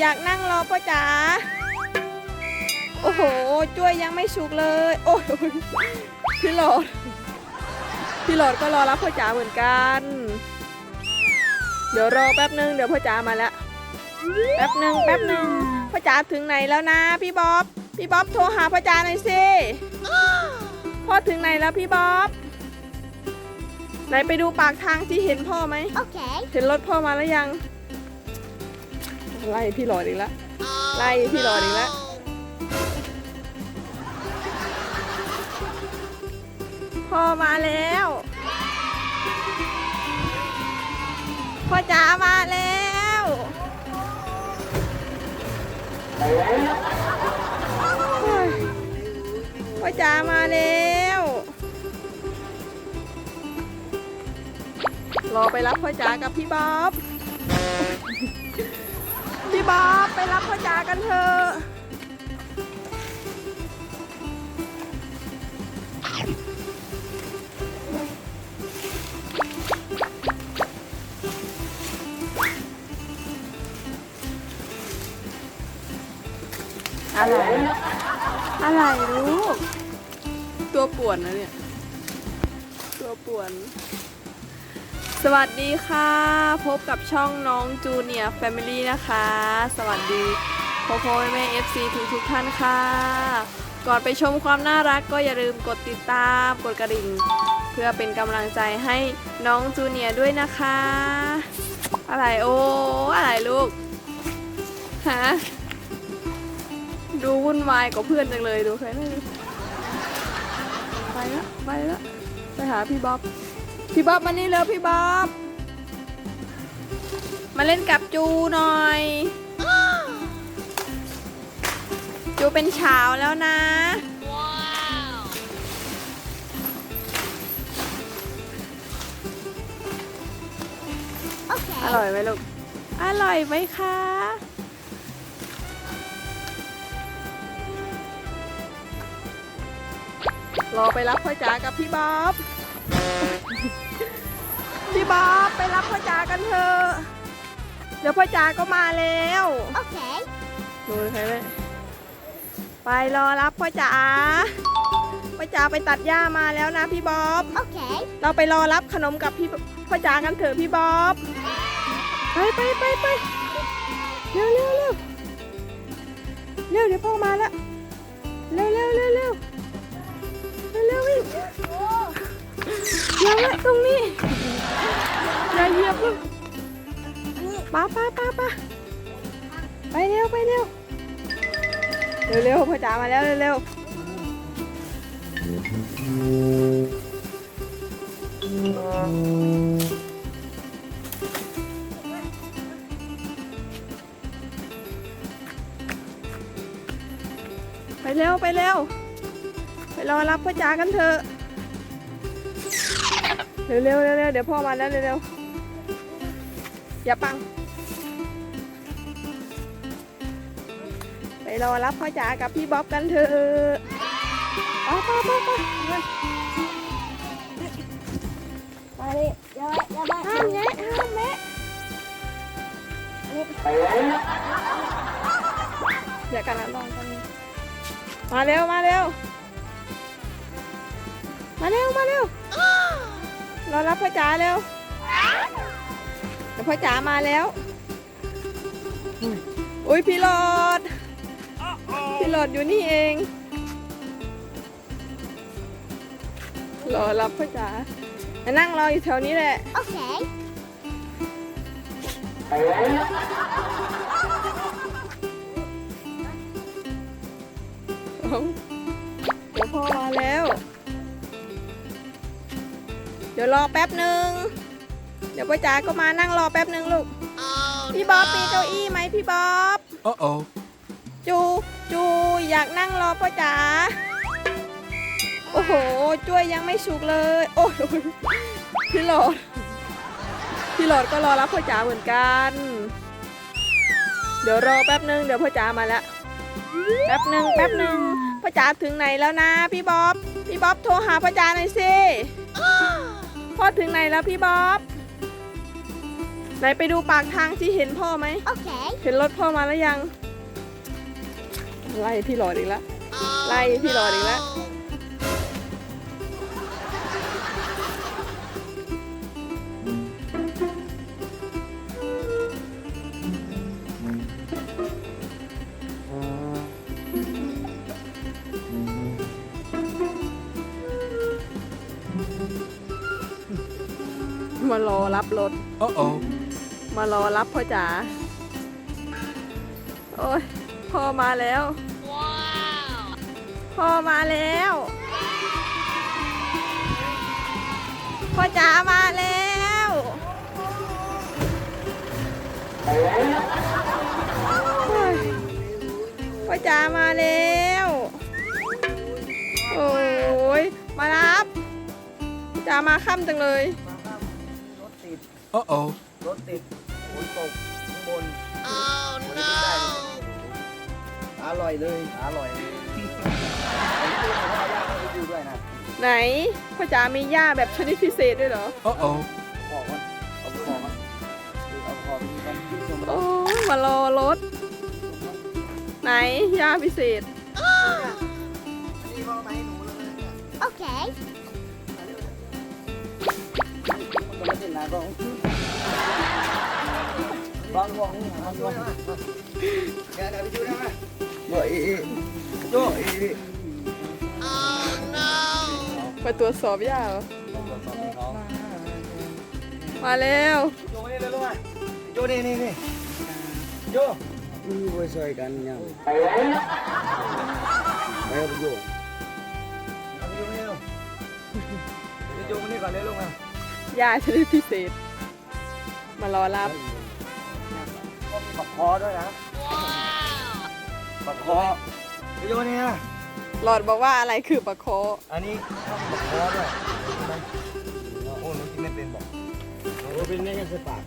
อยากนั่งรอพ่อจ๋า โอ้โหจ้วยยังไม่สุกเลย โอ้ยพี่หลอด พี่หลอดก็รอรับพ่อจ๋าเหมือนกัน เดี๋ยวรอแป๊บนึงเดี๋ยวพ่อจ๋ามาแล้ว แป๊บหนึ่งแป๊บหนึ่งพ่อจ๋าถึงไหนแล้วนะ พี่บ๊อบ พี่บ๊อบโทรหาพ่อจ๋าหน่อยสิพ่อถึงไหนแล้วพี่บ๊อบไหนไปดูปากทางที่เห็นพ่อไหม Okay. เห็นรถพ่อมาแล้วยัง ไล่พี่หลอดอีกแล้วไล่พี่หลอดอีกแล้วพ่อมาแล้วพ่อจ๋ามาแล้วพ่อจ๋ามาแล้วรอไปรับพ่อจ๋ากับพี่บ๊อบ พี่บ๊อบไปรับพ่อจ๋ากันเถอะอะไร อะไรลูก ตัวป่วนนะเนี่ย ตัวป่วน สวัสดีค่ะ พบกับช่องน้องจูเนียร์แฟมิลี่นะคะ สวัสดีพ่อพ่อแม่เอฟซีทุกทุกท่านค่ะ ก่อนไปชมความน่ารักก็อย่าลืมกดติดตามกดกระดิ่ง เพื่อเป็นกำลังใจให้น้องจูเนียร์ด้วยนะคะ อะไรโอ้อะไรลูกฮะดูวุ่นวายกับเพื่อนจังเลยดูใครไม่ไปแล้วไปแล้วไปหาพี่บ๊อบ พี่บ๊อบมานี่เร็วพี่บ๊อบมาเล่นกับจูหน่อย จูเป็นเช้าแล้วนะอ Okay. ร่อยไหมลูก อร่อยไหมคะ รอไปรับพ่อจ๋ากับพี่บ๊อบ พี่บ๊อบไปรับพ่อจ๋ากันเถอะ เดี๋ยวพ่อจ๋าก็มาแล้ว Okay. ดูใครไหมไปรอรับพ่อจ๋า พ่อจ๋าไปตัดหญ้ามาแล้วนะพี่บ๊อบ Okay. เราไปรอรับขนมกับพี่พ่อจ๋ากันเถอะพี่บ๊อบ ไปไปไปไปเร็วเร็วเร็วเร็วเดี๋ยวพ่อมาแล้วเร็วเร็วเร็วเร็ว อย่าแวะตรงนี้อย่าเหยียบลูกป้าป้าป้าป้าไปเร็วไปเร็วเร็วเร็วพ่อจ๋ามาแล้วเร็วเร็วไปเร็ว ไปเร็ว ไปรอรับพ่อจ๋ากันเถอะ เร็วเร็วเร็วเร็วเดี๋ยวพ่อมาแล้วเร็วเร็วอย่าปัง ไปรอรับพ่อจ๋ากับพี่บ๊อบกันเถอะไปไปไปไปไปมาดิเดี๋ยวเดี๋ยวมาห้ามแงะห้ามแงะเดี๋ยวกันนะลองกันนะมาเร็วมาเร็วมาเร็วมาเร็ว รอรับพ่อจ๋าเร็วเดี๋ยวพ่อจ๋ามาแล้ว อุ้ยพี่หลอด พี่หลอดอยู่นี่เอง รอรับพ่อจ๋ามานั่งรออยู่แถวนี้แหละ Okay. เอาเดี๋ยวพ่อมาแล้ว ดี๋ยวรอแป๊บหนึ่งเดี๋ยวพ่อจ๋าก็มานั่งรอแป๊บหนึ่งลูก พี่บ๊อบมีเก้าอี้ไหมพี่บ๊อบ Uh oh. จูจูอยากนั่งรอพ่อจ๋าโอ้โหจ้วยยังไม่สุกเลย โอ้ยพี่หลอดพี่หลอดก็รอรับพ่อจ๋าเหมือนกัน เดี๋ยวรอแป๊บหนึ่งเดี๋ยวพ่อจ๋ามาแล้วแป๊บหนึ่งแป๊บหนึ่งพ่อจ๋าถึงไหนแล้วนะ พี่บ๊อบพี่บ๊อบโทรหาพ่อจ๋าหน่อยสิ พ่อถึงไหนแล้วพี่บ๊อบไหนไปดูปากทางที่เห็นพ่อไหม Okay. เห็นรถพ่อมาแล้วยัง ไล่พี่หลอดอีกแล้ว ไล่พี่หลอดอีกแล้วมารอรับรถ Uh-oh. มารอรับพ่อจ๋า โอ้ย พ่อมาแล้ว พ่อมาแล้ว พ่อจ๋ามาแล้ว โอ้ยพ่อจ๋ามาแล้ว โอ้ย มารับพ่อจ๋ามาค่ำจังเลยร ถติด Uh-oh. รถติดฝนตกข้างบน oh no อร่อยเลยอร่อยเลยดูด้วยนะไหนพ่อจ๋ามีหญ้าแบบชนิดพิเศษด้วยเหรอ Uh-oh. บอกว่าเอาไปบอกว่าเอาขอมีกันที่ชมโอ้ยมารอรถ ไหนหญ้าพิเศษนี่พ่อมาให้หนูเลยเนี่ย Okay. มันก็ไม่เป็นไรบ้างบางวงบางวงแกเดี๋ยวไปดูได้ไหมโอ้ยโจ้ยไปตรวจสอบหญ้าเหรอมาแล้วโจ้นี่เลยลูกอะโจ้นี่นี่นี่โจ้มีไว้ช่วยกันยังไปเอาไปโจ้เอาไปโจ้นี่ลูกไปโจ้นี่ก่อนเลยลูกอะ หญ้าชนิดพิเศษ มารอรับก็มีปักคอด้วยนะปักคอไปโยนนี่นะหลอดบอกว่าอะไรคือปลาโคอันนี้ก็มีปักคอด้วยใช่ไหมโอ้หนูกินไม่เป็นบอกโอ้เป็นได้ยังสปาก